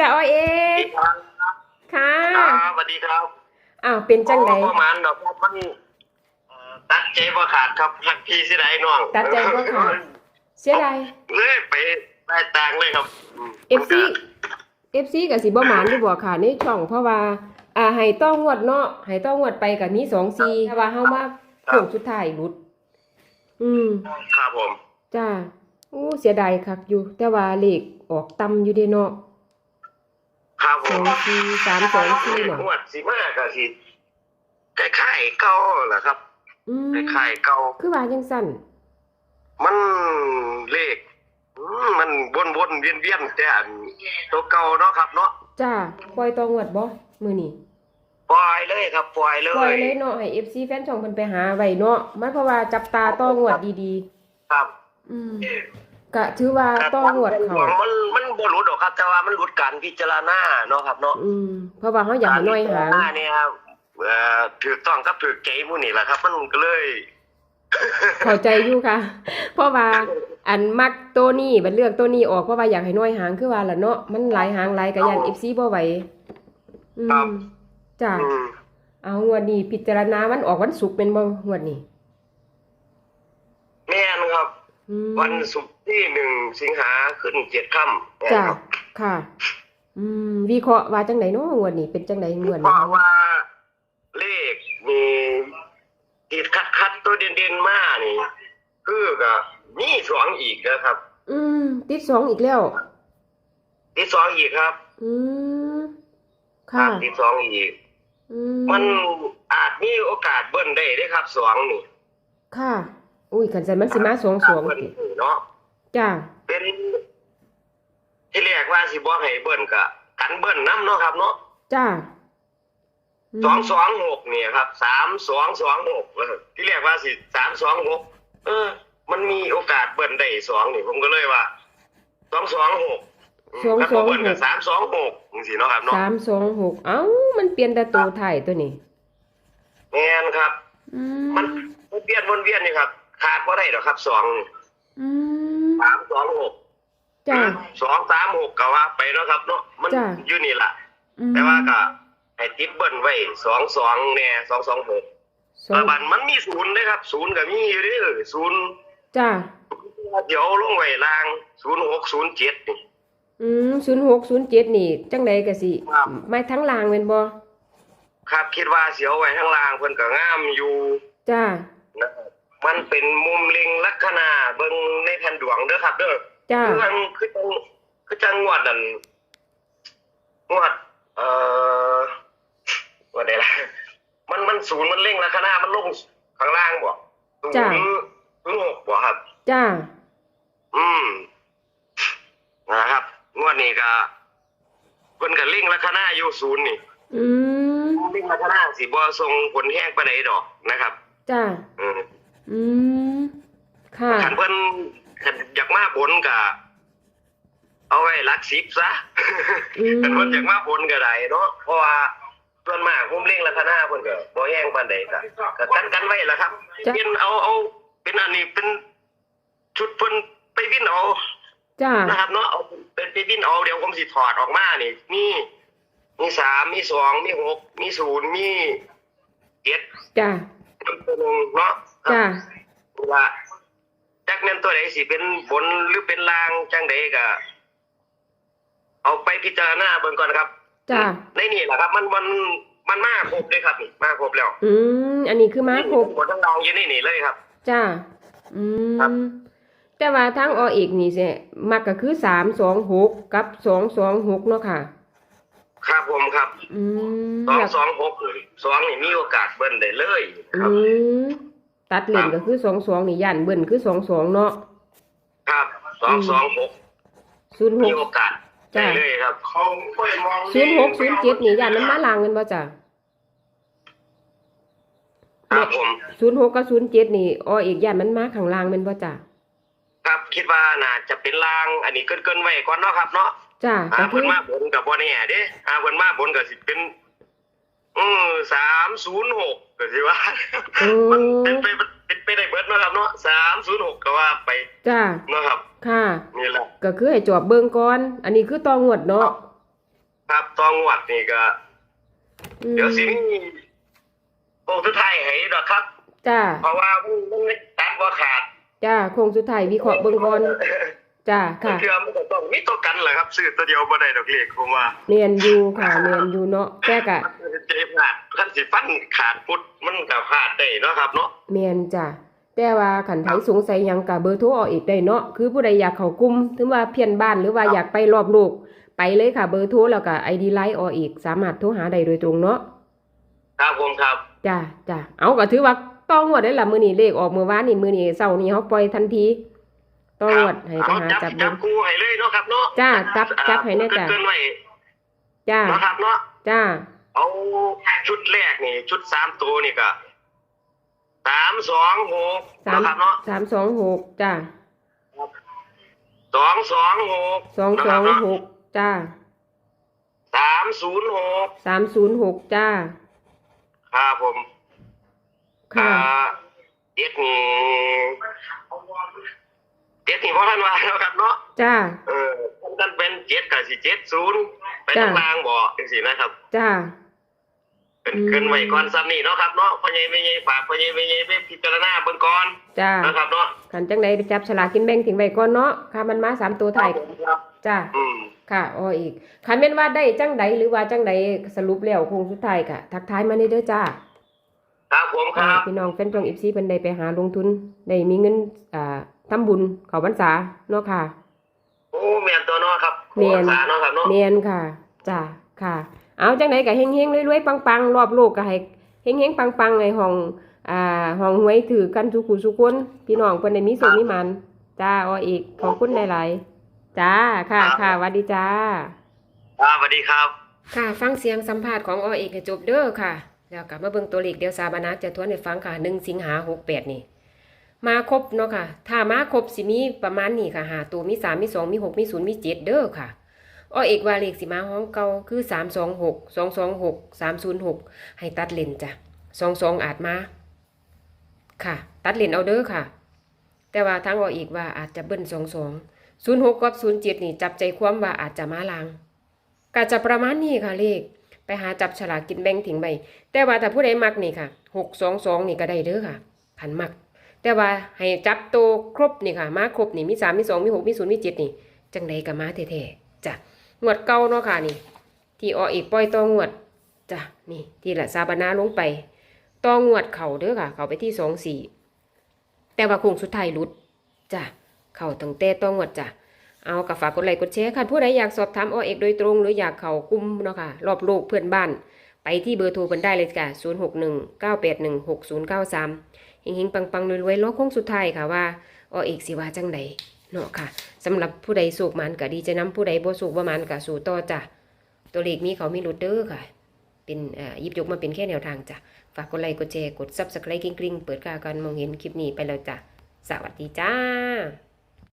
จ้าอ้อยเอสวัสกดีครับค่ะครับสวัสดีครับอ้าวเป็นจังไดโอ้ประมาณดอกครับมันเอ่อตัดใจบ่ขาดครับหักพี่สิได้น้องตัดใจบ่ขาดเสียดายเลยไปได้ตังเลยครับม FC FC ก็สิบ่หมานอยู่บ่ค่ะในช่องเพราะว่า อ่าให้ต้องงวดเนาะให้ต้องงวดไปก็มี2 4แต่ว่าเฮามาโค้งสุดท้ายหลุด อืมครับผม จ้าอู้เสียดายคักอยู่ แต่ว่าเลขออกต่ำอยู่เด้เนาะ ครับผสอมงสี่สามสองสี่เนาะงวดสิมาก็สิคล้ายๆเก่าแหละครับอืมคล้ายๆเก่าคือว่าจังซั่นมันเลขอืมมันวนๆเวียนๆแต่อันตัวเก่าเนาะครับ เนาะจ้าปล่อยตองวดบ่มื้อนี้ปล่อยเลยครับปล่อยเลปล่อยยเลยเนาะให้ FC แฟนช่องเพิ่นไปหาไว้เนาะมันเพราะว่าจับตาต้องวดดีครับ ๆ อืม ก็ถือว่าต้องวดเขามันมันบ่หลุดหรอกครับ แต่ว่ามันหลุดการพิจารณาเนาะครับเนาะอืมเพราะว่าเฮาอยากให้น้อยหางกรพิจรณเนี่ยเอ่อถูกต้องกับถูกใจหมู่นี่แหละครับ มันก็เลยเข้าใจอยู่ค่ะ เพราะว่าอันมักตัวนี้บัดเลือกตัวนี้ออกเพราะว่าอยากให้น้อยหางคือว่าล่ะเนาะมันหลายหางหลายก็ย่าน FC บ่ไหวอืครับมจ้าอืมเอางวดนี้พิจารณามันออกวันศุกร์เป็นบ่งวดนี้ แม่นครับ อืม วันศุกร์ที่หนึ่งสิงหาขึ้นเจ็ดค่ำแม่นจ้าครับค่ะ อืม วิเคราะห์ว่าจังไดเนาะงวดนี้เป็นจังไดงวดเพนี้ราะว่าเลขมีติดคัดคัดๆตัวเด่นๆมานี่ คือก็มีสองอีกนะครับ อืม ติดสองอีกแล้วที่สองอีกครับ อืมครัค่ะบที่สองอีกอืมมันอาจมีโอกาสเบิ้ลได้เด้ครับสองนี่ค่ะ อุ้ยคันสันมันสิมาสองสองเบิ้ลติเนาะจ้าเป็นที่เรียกว่าสิบ่ให้เบิ้ลกะกันเบิ้ลน้ำเนาะครับเนาะจ้าสองสองหกเนี่ยครับสามสองสองหกเออที่เรียกว่าสิสามสองหกเออ มันมีโอกาสเบิ้ลได้สองนี่ผมก็เลยว่าสองสองหกสองแล้วสก็องเบิ้ลหกับกสามสองหกสิเนาะครับเนาะสามสองหกเอ้ามันเปลี่ยนแต่ตัวไทายตัวนี้แม่นครับอืมันมวนเวียนวนเวียนนี่ครับ ขาดบ่ได้หรอกครับสองนี่อืมสามสองหกจ้าสองสามหกก็ว่าไปเนาะครับเนาะมันจ้ะ อยู่นี่ล่ะ อืมแต่ว่าก็ให้ติดเบิ้ลไว้สองสองแน่สองสองหกสองบันมันมีศูนย์นะครับศูนย์ก็มีอยู่เด้อศูนย์จ้าเดี๋ยวลงไว้ล่างศูนย์หกศูนย์เจ็ดนี่ อืมศูนย์หกศูนย์เจ็ดนี่ จังไดก็สิครับ ไม่ทั้งลางเป็นบ่ครับคิดว่าเสียวไว้ข้างล่างเพิ่นก็งามอยู่จ้านะครับ มันเป็นมุมเล็งลัคนาเบิ่งในแผ่นดวงเด้อครับ เด้อจ้าคือจังคือจังคือจังงวดนั่นงวด เอ่อว่าได้ละมันมันศูนย์มันเล็งลัคนามันลงข้างล่างบ่ศูนย์จ้ะศูนย์หกบ่ครับ จ้า อืมนะครับงวดนี้ก็เพิ่นก็เล็งลัคนาอยู่ศูนย์นี่ อืมเล็งลัคนาสิบ่ส่งผลแห้งปานใดดอกนะครับ จ้า อืม อืมค่ะคันเพิ่นคันอยากมาบนก็เอาไว้หลักสิบซะอืมคันเพิ่นอยากมาบนก็ได้เนาะเพราะว่าส่วนมากผมเล็งลัคนาเพิ่นก็บ่แห้งปานใดก็ก็กันกันไว้ล่ะครับจ้ะเป็นเอาเอาเป็นอันนี้เป็นชุดเพิ่นไปวิ่นเอาจ้านะครับเนาะเอาเป็นไปวิ่นเอาเดี๋ยวผมสิถอดออกมานี่มีมีสามมีสองมีหกมีศูนย์มีเจ็ดจ้าตัวหนึงเนาะ จ้าว่าจักแม่นตัวใดสิเป็นบนหรือเป็นล่างจังใดก็เอาไปพิจารณาเบิ่งก่อนครับจ้าในนี่แหละครับ มันมันมันมาครบเลยครับนี่มาครบแล้ว อืมอันนี้คือม้าครบบนทั้งดองอยู่ในนี่เลยครับ จ้าอืครับมแต่ว่าทางอเอกนี่สิมักก็คือสามสองหกกับสองสองหกเนาะค่ะครับผมครับอืมสองอยากสองหกสองนี่มีโอกาสเบิ้ลได้เลยคอืรับม ตัดเล่นครัก็บคือสองสองนี่ย่านเบิ่นคือสองสองเนาะครับสองสองหกศูนย์หมีกโอกาสจ้ะได้เลยครับเขาไม่มองศูนย์หกศูนย์เจ็ดนี่ย่านมันมาลางกันบ่จ้ะครับผมศูนย์หกกับศูนย์เจ็ดนี่อเอกย่านมันมาข้างล่างแมันบ่จ้ะครับคิดว่าน่าจะเป็นลางอันนี้เกินเกินๆไว้ก่อนเนาะครับเนาะจ้าอาก็คืเพิ่นอมาบนกับบ่แน่เด้อาเพิ่นมาบนก็สิเป็นอือสามศูนย์หก ก็สิว่าโอ้มันเป็นไปเป็นไปได้เบิดเนาะครับเนาะสามศูนย์หกก็ว่าไปจ้าเนาะครับ ค่ะ นี่แหละก็คือให้จอบเบิ่งก่อน อันนี้คือตองวดเนาะครับตองวดนี่ก็อืมเดี๋ยวสิมีโอ้ทุกไทายให้ดอกครับ จ้าเพราะว่ามันมันตัดว่าขาด จ้าโคงสุดท้ายวิเคราะห์เบิ่งก่อน จ้าค่ะเชื่อมันก็ต้องมีตัวกันแหละครับ ซื้อตัวเดียวบ่ได้ดอกเล็กผมว่าเรียนอยู่ค่ะเรียนอยู่เนาะแต่กะใจพลาดคันสิฟันขาดพุดมันก็พลาดได้เนาะครับเนาะเมียนจ้ะแต่ว่าขันไผสงสัยหยังกะเบอร์โทรเอาอีกได้เนาะคือผู้ใดอยากเข้ากลุ่มถึงว่าเพียนบ้านหรือว่าอยากไปรอบโลกไปเลยค่ะเบอร์โทรแล้วก็ไอดีไลน์เอาอีก สามารถโทรหาได้โดยตรงเนาะครับผมครับจ้าจ้าเอาก็ถือว่าต้องงวดได้ละมื้อนี้เลขออกมื้อวานนี่มื้อนี้เช้านี้เฮาปล่อยทันที ต้องงวดให้ไปหาเอาจัจับบเบิ่จังบกูให้เลยเนาะครับเนาะจ้าจับจับให้แน่จ้ะเกินๆไว้จ้าเนาะครับเนาะจ้าเอาชุดแรกนี่ ชุดสามตัวนี่ก็สามสองหกสามเนาะครับเนาะสามสองหกจ้าสองสองหกสองสองหกจ้าสามศูนย์หกสามศูนย์หกจ้าครับผมค่ะอ่าเจ็ดนี่เจ็ดนี่เพราะท่านว่าแล้วครับเนาะจ้าเออท่านเป็นเจ็ดกับสิเจ็ดศูนย์ไปจ้ะทางล่างบ่จังซี่นะครับ จ้าเป็นอืมเกินไว้ก่อนซ้ำนี่เนาะครับเนาะพ่อใหญ่แม่ใหญ่ฝากพ่อใหญ่แม่ใหญ่ไปพิจารณาเบิ่งก่อนจ้านะครับเนาะขันจังใดไปจับฉลากกินแบ่งถึงไว้ก่อนเนาะค่ะมันมาสามตัวไทายครับจ้าอืมค่ะอ้ออีกคันแม่นว่าได้จังใดหรือว่าจังใดสรุปแล้วคงสุดท้ายกะทักทายมาในเด้อจ้า ครับผมคอ่ารับ พี่น้องแฟนจองอีฟซีเพิ่นได้ไปหาลงทุนได้มีเงินอ่าทำบุญเข้าพรรษาเนาะค่ะโอ้แม่นตัวเนาะครับแม่นภาษาเนาะครับเนาะแม่นค่ะจ้าค่ะ เอาจังใดก็เฮงๆรวยๆปังๆรอบโลกก็ให้เฮงๆปังๆในห้องอ่าห้องหวยถือกันทุกผู้ทุกคนพี่น้องเพิ่นได้มีสุขมีมันจ้าอ้ออีกขอบคุณหลายๆจ้าค่ะค่ะหวัสดีจ้าครับสวัสดีครับ ค่ะฟังเสียงสัมภาษณ์ของอเอกให้จบเด้อค่ะ แล้วกลับมาเบิ่งตัวเลขเดียวซาบานักจะทวนให้ฟังค่ะ1สิงหา68นี่ มาครบเนาะค่ะ ถ้ามาครบสิมีประมาณนี้ค่ะหาตัวมี3มี2มี6มี0มี7เด้อค่ะอเอกว่าเลขสิมาห้องเก่าคือ326 226 306ให้ตัดเลนจ้ะ22องอาจมา ค่ะ ตัดเลนเอาเด้อค่ะ แต่ว่าทางอเอกว่าอาจจะเบิ้ล22 06กับ07นี่จับใจความว่าอาจจะมาลางก็จะประมาณนี้ค่ะเลข ไปหาจับฉลากกินแบ่งถิงใบแต่ว่าถ้าผู้ใดมักนี่ค่ะหกสองสองนี่ก็ได้เด้อค่ะขันมัก แต่ว่าให้จับโตวครบนี่ค่ะ มาครบนี่มีสามมีสองมีหกมีศูนย์มีเจ็ดนี่ จังใดก็มาแท้ๆจ้ะงวดเก่าเนาะค่ะนี่ ที่อออีกปล่อยต่องวดจ้ะนี่ที่ละซาบานาลงไปต่องวดเข่าเด้อค่ะ เข่าไปที่สองสี่แต่ว่าคงสุดท้ายลุดจ้ะเข่าตั้งแต่ต่องวดจ้ะ เอากับฝากกดไลค์กดแชร์ค่ะผู้ใดอยากสอบถามอเอกโดยตรง หรืออยากเข้ากลุ่มเนาะค่ะรอบโลกเพื่อนบ้าน ไปที่เบอร์โทรเพิ่นได้เลยค่ะ 0 6 1 9 8 1 6 0 9 3หิงๆ ปังๆรวยๆล้อคงสุดท้ายค่ะว่าอเอกสิว่าจังใดเนาะค่ะสำหรับผู้ใดสูกมันก็ดีจะนำผู้ใดบ่สูกบ่มันก็สู่ต่อจ้ะตัวเลขมีเขามีหลุดเด้อค่ะ เป็นยิบยกมาเป็นแค่แนวทางจ้ะฝากกดไลค์กดแชร์กด Subscribe กริ๊งๆเปิดกากันมองเห็นคลิปนี้ไปแล้วจ้ะสวัสดีจ้า